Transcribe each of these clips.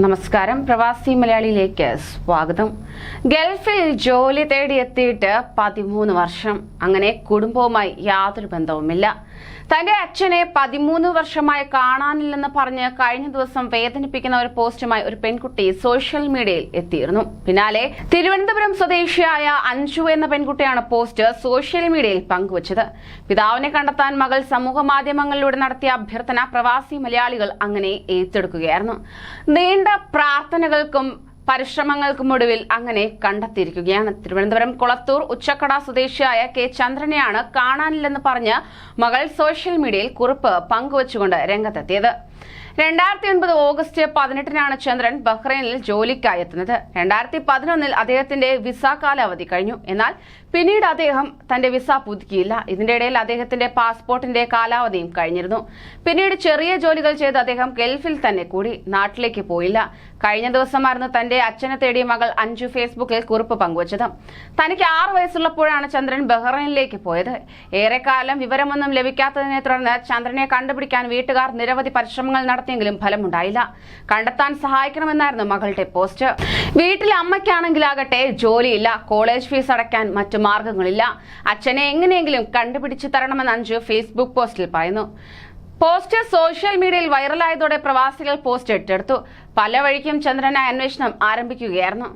നമസ്കാരം. പ്രവാസി മലയാളിയിലേക്ക് സ്വാഗതം. ഗൾഫിൽ ജോലി തേടി എത്തിയിട്ട് പതിമൂന്ന് വർഷം. അങ്ങനെ കുടുംബവുമായി യാതൊരു ബന്ധവുമില്ല. തന്റെ അച്ഛനെ പതിമൂന്ന് വർഷമായി കാണാനില്ലെന്ന് പറഞ്ഞ് കഴിഞ്ഞ ദിവസം വേദനിപ്പിക്കുന്ന ഒരു പോസ്റ്റുമായി ഒരു പെൺകുട്ടി സോഷ്യൽ മീഡിയയിൽ എത്തിയിരുന്നു. പിന്നാലെ തിരുവനന്തപുരം സ്വദേശിയായ അഞ്ജു എന്ന പെൺകുട്ടിയാണ് പോസ്റ്റ് സോഷ്യൽ മീഡിയയിൽ പങ്കുവച്ചത്. പിതാവിനെ കണ്ടെത്താൻ മകൾ സമൂഹ മാധ്യമങ്ങളിലൂടെ നടത്തിയ അഭ്യർത്ഥന പ്രവാസി മലയാളികൾ അങ്ങനെ ഏറ്റെടുക്കുകയായിരുന്നു. നീണ്ട പ്രാർത്ഥനകൾക്കും പരിശ്രമങ്ങൾക്കും ഒടുവിൽ അങ്ങനെ കണ്ടെത്തിയിരിക്കുകയാണ്. തിരുവനന്തപുരം കുളത്തൂർ ഉച്ചക്കട സ്വദേശിയായ കെ ചന്ദ്രനെയാണ് കാണാനില്ലെന്ന് പറഞ്ഞ് മകൾ സോഷ്യൽ മീഡിയയിൽ കുറിപ്പ് പങ്കുവച്ചുകൊണ്ട് രംഗത്തെത്തിയത്. രണ്ടായിരത്തി ഒൻപത് ഓഗസ്റ്റ് പതിനെട്ടിനാണ് ചന്ദ്രൻ ബഹ്റൈനിൽ ജോലിക്കായി എത്തുന്നത്. രണ്ടായിരത്തി പതിനൊന്നിൽ അദ്ദേഹത്തിന്റെ വിസ കാലാവധി കഴിഞ്ഞു. എന്നാൽ പിന്നീട് അദ്ദേഹം തന്റെ വിസ പുതുക്കിയില്ല. ഇതിന്റെ ഇടയിൽ അദ്ദേഹത്തിന്റെ പാസ്പോർട്ടിന്റെ കാലാവധിയും കഴിഞ്ഞിരുന്നു. പിന്നീട് ചെറിയ ജോലികൾ ചെയ്ത് അദ്ദേഹം ഗൾഫിൽ തന്നെ കൂടി നാട്ടിലേക്ക് പോയില്ല. കഴിഞ്ഞ ദിവസമായിരുന്നു തന്റെ അച്ഛനെ തേടിയ മകൾ അഞ്ചു ഫേസ്ബുക്കിൽ കുറിപ്പ് പങ്കുവച്ചത്. തനിക്ക് ആറ് വയസ്സുള്ളപ്പോഴാണ് ചന്ദ്രൻ ബഹ്റൈനിലേക്ക് പോയത്. ഏറെക്കാലം വിവരമൊന്നും ലഭിക്കാത്തതിനെ തുടർന്ന് ചന്ദ്രനെ കണ്ടുപിടിക്കാൻ വീട്ടുകാർ നിരവധി പരിശ്രമങ്ങൾ നടത്തിയെങ്കിലും ഫലമുണ്ടായില്ല. കണ്ടെത്താൻ സഹായിക്കണമെന്നായിരുന്നു മകളുടെ പോസ്റ്റ്. വീട്ടിലെ അമ്മയ്ക്കാണെങ്കിലാകട്ടെ ജോലിയില്ല. കോളേജ് ഫീസ് അടയ്ക്കാൻ മറ്റു മാർഗങ്ങളില്ല. അച്ഛനെ എങ്ങനെയെങ്കിലും കണ്ടുപിടിച്ചു തരണമെന്ന് അഞ്ജു ഫേസ്ബുക്ക് പോസ്റ്റിൽ പറയുന്നു. പോസ്റ്റ് സോഷ്യൽ മീഡിയയിൽ വൈറലായതോടെ പ്രവാസികൾ പോസ്റ്റ് ഏറ്റെടുത്തു. പല വഴിക്കും ചന്ദ്രനായ അന്വേഷണം ആരംഭിക്കുകയായിരുന്നു.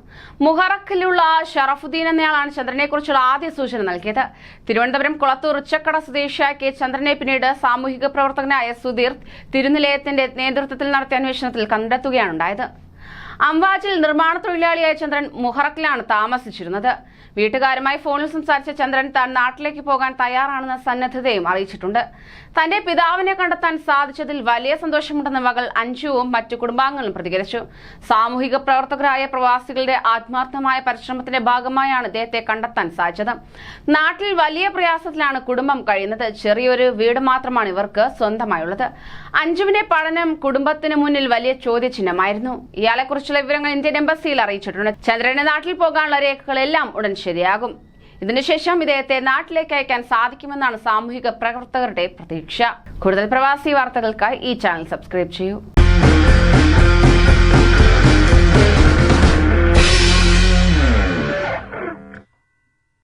മുഹറക്കിലുള്ള ഷറഫുദ്ദീൻ എന്നയാളാണ് ചന്ദ്രനെക്കുറിച്ചുള്ള ആദ്യ സൂചന നൽകിയത്. തിരുവനന്തപുരം കുളത്തൂർ ഉച്ചക്കട സ്വദേശിയായ കെ ചന്ദ്രനെ പിന്നീട് സാമൂഹിക പ്രവർത്തകനായ സുധീർ തിരുനിലയത്തിന്റെ നേതൃത്വത്തിൽ നടത്തിയ അന്വേഷണത്തിൽ കണ്ടെത്തുകയാണ് ഉണ്ടായത് അംവാജിൽ നിർമ്മാണ തൊഴിലാളിയായ ചന്ദ്രൻ മുഹറക്കിലാണ് താമസിച്ചിരുന്നത്. വീട്ടുകാരുമായി ഫോണിൽ സംസാരിച്ച ചന്ദ്രൻ താൻ നാട്ടിലേക്ക് പോകാൻ തയ്യാറാണെന്ന സന്നദ്ധതയും അറിയിച്ചിട്ടുണ്ട്. തന്റെ പിതാവിനെ കണ്ടെത്താൻ സാധിച്ചതിൽ വലിയ സന്തോഷമുണ്ടെന്ന മകൾ അഞ്ജുവും മറ്റു കുടുംബാംഗങ്ങളും പ്രതികരിച്ചു. സാമൂഹിക പ്രവർത്തകരായ പ്രവാസികളുടെ ആത്മാർത്ഥമായ പരിശ്രമത്തിന്റെ ഭാഗമായാണ് ഇദ്ദേഹത്തെ കണ്ടെത്താൻ സാധിച്ചത്. നാട്ടിൽ വലിയ പ്രയാസത്തിലാണ് കുടുംബം കഴിയുന്നത്. ചെറിയൊരു വീട് മാത്രമാണ് ഇവർക്ക് സ്വന്തമായുള്ളത്. അഞ്ജുവിന്റെ പഠനം കുടുംബത്തിന് മുന്നിൽ വലിയ ചോദ്യചിഹ്നമായിരുന്നു. ഇയാളെക്കുറിച്ചുള്ള വിവരങ്ങൾ ഇന്ത്യൻ എംബസിയിൽ അറിയിച്ചിട്ടുണ്ട്. ചന്ദ്രന്റെ നാട്ടിൽ പോകാനുള്ള രേഖകളെല്ലാം ഉടൻ ശരിയാകും. ഇതിനുശേഷം ഇദ്ദേഹത്തെ നാട്ടിലേക്ക് അയക്കാൻ സാധിക്കുമെന്നാണ് സാമൂഹിക പ്രവർത്തകരുടെ പ്രതീക്ഷ. കൂടുതൽ പ്രവാസി വാർത്തകൾക്കായി ഈ ചാനൽ സബ്സ്ക്രൈബ് ചെയ്യൂ.